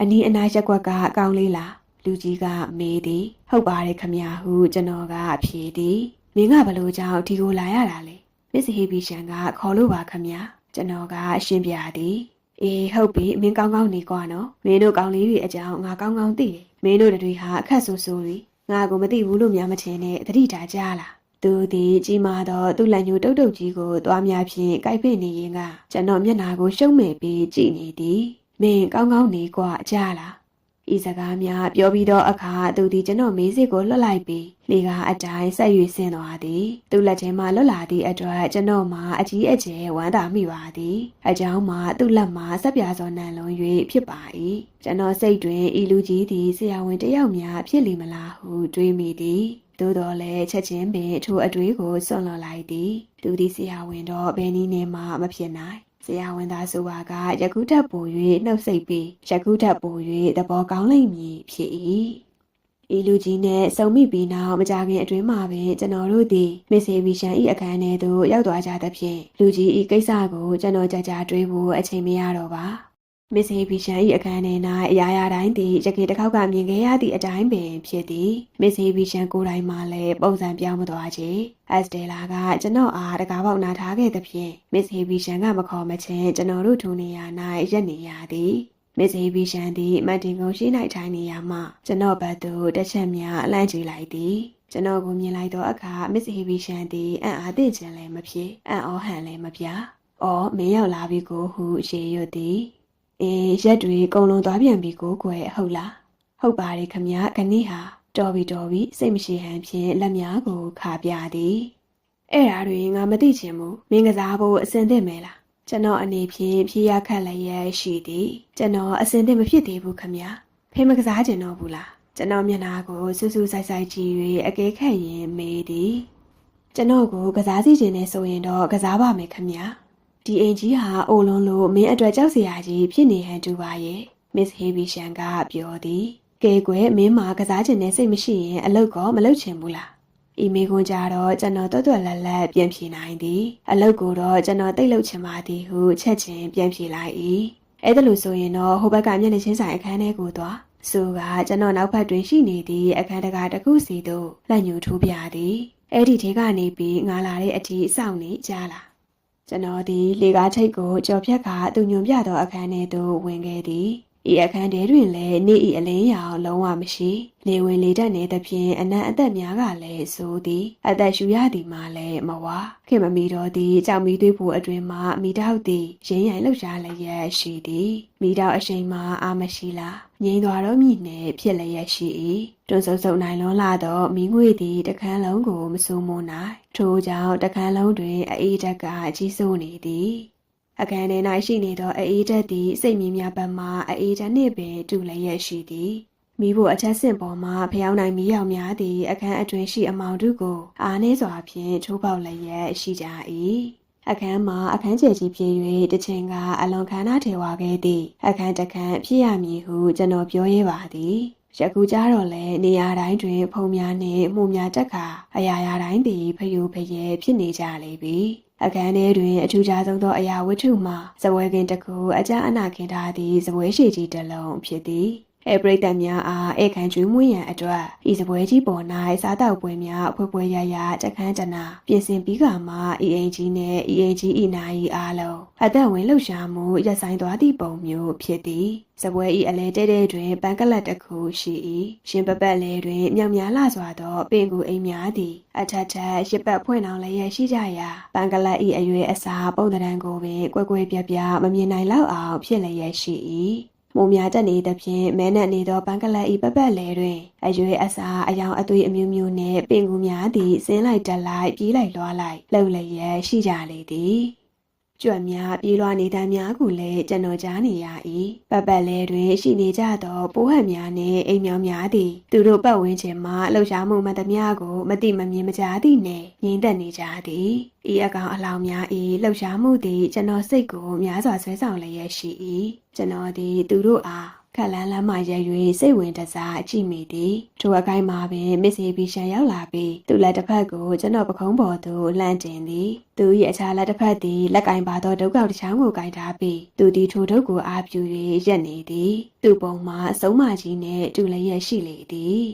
[SPEAKER 1] အနီးအနားရက်ကွက်ကအကောင်းလေးလားလူကြီးကမေးသည်ဟုတ်ပါတယ်ခမညာဟုကျွန်တော်ကဖြေသည် မင်းကဘလို့ကြောင့်ဒီကိုလာရတာလဲမစ္စဟေဘီရှန်ကခေါ်လို့ပါခမညာကျွန်တော်ကအရှင်းပြသည်အေးဟုတ်ပြီမင်းကောင်းကောင်းနေကွာနော်မင်းတို့ကောင်းလေးတွေအကြောင်းငါကောင်းကောင်းသိတယ်မင်းတို့တွေဟာအခက်ဆိုးဆိုးတွေငါကိုမသိဘူးလို့များမထင်နဲ့သတိထားကြလားသူသည်ကြီးမားသောသူ့လက်ညှိုးတုတ်တုတ်ကြီးကိုသွားများဖြင့်ကြိုက်ဖိနေရင်ကကျွန်တော်မျက်နာကိုရှုံးမဲ့ပြီးကြည်နေသည်မင်းကောင်းကောင်းနေကွာကြားလား ဤစကားများပြောပြီးသောအခါသူသည်ကျွန်တော်မေးစစ်ကိုလွှတ်လိုက်ပြီးလေကားအတိုင်းဆက်၍ဆင်းသွားသည်သူလက်ထဲမှလွတ်လာသည့်အတွက်ကျွန်တော်မှအကြီးအကျယ်ဝမ်းသာမိပါသည်အကြောင်းမှာသူ့လက်မှဆက်ပြာစောနံလုံး၍ဖြစ်ပါ၏ကျွန်တော်စိတ်တွင်ဤလူကြီးသည်ဆရာဝန်တစ်ယောက်များဖြစ်လိမ့်မလားဟုတွေးမိသည်သို့တော်လည်းချက်ချင်းပင်ထိုအတွေးကိုစွန့်လွတ်လိုက်သည်သူသည်ဆရာဝန်တော့ဘယ်နည်းနဲ့မှမဖြစ်နိုင် ဆရာဝန်သားဆိုပါကယခုထပ်ပို၍နှုတ်ဆက်ပြီးယခုထပ်ပို၍သဘောကောင်းလိမ့်မည်ဖြစ်၏ဤလူကြီးနဲ့စုံမိပြီးနောက်မကြခင်အတွင်းမှာပင်ကျွန်တော်တို့သည်မစ္စဗီရှန်ဤအခန်းထဲသို့ရောက်သွားကြသဖြင့်လူကြီးဤကိစ္စကိုကျွန်တော်ကြကြတွေးဖို့အချိန်မရတော့ပါမစ္စဗီရှန်ဤအခန်းထဲ၌အရာရာတိုင်းသည်ယခင်တစ်ခေါက်ကမြင်ခဲ့ရသည့်အတိုင်းပင်ဖြစ်သည်မစ္စဗီရှန်ကိုယ်တိုင်မှလည်းပုံစံပြောင်းမသွားချေ အက်စတေလာကကျွန်တော်အားတကားပေါက်နာထားခဲ့သဖြင့်မစ္စဗီရှန်ကမခေါ်မချင်းကျွန်တော်တို့ထိုနေရာ၌ရက်နေရသည်မစ္စဟီဘီရှန်သည်မတ်တင်ကုန်းရှိ၌ထိုင်နေရမှကျွန်တော်ဘက်သို့တစ်ချက်များအလန့်ကြည့်လိုက်သည်ကျွန်တော်ကိုမြင်လိုက်သောအခါမစ္စဟီဘီရှန်သည်အံ့အားသင့်ခြင်းလည်းမဖြစ်အံ့ဩဟန်လည်းမပြ။အော်မင်းရောက်လာပြီကိုဟုရှေရွတ်သည်။အေးရက်တွေအကုန်လုံးသွားပြန်ပြီကိုကွယ်ဟုတ်လား။ဟုတ်ပါတယ်ခမခဏိဟာ တော်ပြီတော်ပြီစိတ်မရှိဟန်ဖြင့်လက်များကိုခါပြသည်။အဲ့ဓာတွေငါမသိချင်ဘူးမင်းကစားဖို့အစင်သင့်မဲလား။ကျွန်တော်အနေဖြင့်ဖြေရခက်လည်းရရှိသည်ကျွန်တော်အစင်သင့်မဖြစ်သေးဘူးခမညာဖေမကစားကျင်တော့ဘူးလားကျွန်တော်မျက်နှာကိုစူးစူးဆိုင်ဆိုင်ကြည့်၍အကဲခတ်ရင်မေးသည်ကျွန်တော်ကိုကစားစီခြင်းနဲ့ဆိုရင်တော့ကစားပါမယ်ခမညာဒီအိမ်ကြီးဟာအိုလုံးလို့မင်းအတွက်ကြောက်စရာကြီးဖြစ်နေဟန်တူပါရဲ့မစ္စဟေဘီရှန်ကပြောသည် ကဲကွယ်မင်းမှာကစားခြင်းနဲ့စိတ်မရှိရင်အလုပ်ကောမလုပ်ချင်ဘူးလားအီမေကွန်ကြတော့ကျွန်တော်တွတ်တွတ်လက်လက်ပြန်ဖြေနိုင်သည် အလုတ်ကိုတော့ကျွန်တော်တိတ်လုတ်ချင်ပါသည်ဟုချက်ချင်းပြန်ဖြေလိုက်၏အဲ့ဒါလို့ဆိုရင်တော့ဟိုဘက်ကမျက်နှာချင်းဆိုင်အခန်းထဲကိုသွားဆိုကကျွန်တော်နောက်ဘက်တွင်ရှိနေသည့်အခန်းတကာတစ်ခုစီသို့လက်ညှိုးထိုးပြသည်အဲ့ဒီထဲကနေပြီးငါလာတဲ့အထိစောင့်နေကြလားကျွန်တော်ဒီလေကားချိတ်ကိုကြော်ဖြတ်ကသူညွန်ပြသောအခန်းထဲသို့ဝင်ခဲ့သည် ဤအခန်းထဲတွင်လည်းနေဤအလင်းရောင်လုံးဝမရှိလေဝင်လေတက်နေသဖြင့်အနံ့အသက်များကလည်းဆိုသည် အသက်ရှူရသည်မှလည်းမဝါခင်မမီတော်သည်ကြောင်မီသွေးဖို့အတွင်မှမိတောက်သည်ရင်းရိုင်လှုပ်ရှားလျက်ရှိသည်မိတောက်အရှိန်မှအာမရှိလားငိမ့်သွားတော့မြည်နှင့်ဖြစ်လျက်ရှိ၏တွန်းဆုပ်ဆုပ်နိုင်လွန်လာသောမိငွေသည်တခန်းလုံးကိုမစိုးမွနိုင်ထို့ကြောင့်တခန်းလုံးတွင်အေးတက်ကကြီးစိုးနေသည် အခန်းထဲ၌ရှိနေသောအေးဓာတ်သည်စိတ်မြင်းများဘက်မှအေးဓာတ်နှင့်ပင်တူလျက်ရှိသည်မိဖို့အချက်ဆင့်ပေါ်မှဖျောင်းနိုင်မီးရောင်များသည်အခန်းအတွင်းရှိအမောင်တို့ကိုအားနှဲစွာဖြင့်ထိုးပေါက်လျက်ရှိကြ၏အခန်းမှာအခန်းကျယ်ကြီးဖြစ်၍တစ်ချိန်ကအလွန်ခမ်းနားထေဝါခဲ့သည့်အခန်းတစ်ခန်းဖြစ်ရမည်ဟုကျွန်တော်ပြောရဲပါသည်ယခုကြတော့လေနေရာတိုင်းတွင် ဖုံများနှင့်မှုများတက်ခါအရာရာတိုင်းသည်ဖယိုဖယဲဖြစ်နေကြလေပြီ အခန်းထဲတွင်အထူးခြားဆုံးသောအရာဝတ္ထုမှာဇပွဲကင်တစ်ခုအကြအနာခင်ထားသည့်ဇပွဲရှိကြီးတစ်လုံးဖြစ်သည် အဲပရိသတ်များအားဧကန်ကျွေးမွေးရန်အတွက်ဤစပွဲကြီးပေါ်၌စားတောက်ပွဲများဖွဲဖွဲရရတခန်းတနာပြင်ဆင်ပြီးကမှဤအိမ်ကြီးနှင့်ဤအိမ်ကြီးဤနာဤအားလုံးအသက်ဝင်လှုပ်ရှားမှုရပ်ဆိုင်သွားသည့်ပုံမျိုးဖြစ်သည်စပွဲဤအလဲတဲတဲတွင်ပန်းကလတ်တစ်ခုရှိ၏ရှင်ပပတ်လဲတွင်မြောင်များလှစွာသောပင်ကူအိမ်များသည်အထက်ထက်ရစ်ပတ်ဖွင့်အောင်လည်းရရှိကြရာပန်းကလတ်ဤအရွယ်အစားပုံတံကိုပင်ကွယ်ကွယ်ပြပြမမြင်နိုင်လောက်အောင်ဖြစ်လျက်ရှိ၏ မိုးများတက်နေသဖြင့်မဲနက်နေသောပန်းကလတ်ဤပပတ်လဲတွင်အရွယ်အစားအယောင်အသွေးအမျိုးမျိုးနှင့်ပင်ကူများသည်ဆင်းလိုက်တက်လိုက်ပြေးလိုက်လွှားလိုက်လှုပ်လျက်ရှိကြလေသည် ကြွက်များပြေးလွှားနေတမ်းများကိုလည်းကျွန်တော်ကြားနေရ၏ပပတ်လဲတွင်ရှိနေကြသောပိုးဟန်များနှင့်အိမ်မြောင်များသည်သူတို့ပတ်ဝန်းကျင်မှလှုပ်ရှားမှုမှန်သမျှကိုမတိမမြင်မကြားသည့်နှင့်ငြိမ်သက်နေကြသည်ဤအကောင်အလောင်များ၏လှုပ်ရှားမှုသည်ကျွန်တော်စိတ်ကိုများစွာဆွဲဆောင်လျက်ရှိ၏ကျွန်တော်သည်သူတို့အား ခက်လန်းလမ်းမှရဲ၍စိတ်ဝင်တစားကြည့်မိသည်ထိုအကိုင်းမှာပင်မစ္စည်းဘီရှန်ရောက်လာပြီးသူလက်တစ်ဖက်ကိုကျွန်တော်ပခုံးပေါ်သို့လှမ်းတင်သည်သူ၏အခြားလက်တစ်ဖက်သည်လက်ကင်ပါသောဒုက္ခတစ်ချောင်းကိုကင်ထားပြီးသူသည်ထိုဒုက္ခကိုအားပြု၍ရက်နေသည်သူပုံမှာအစုံမကြီးနှင့်တူလျက်ရှိလေသည်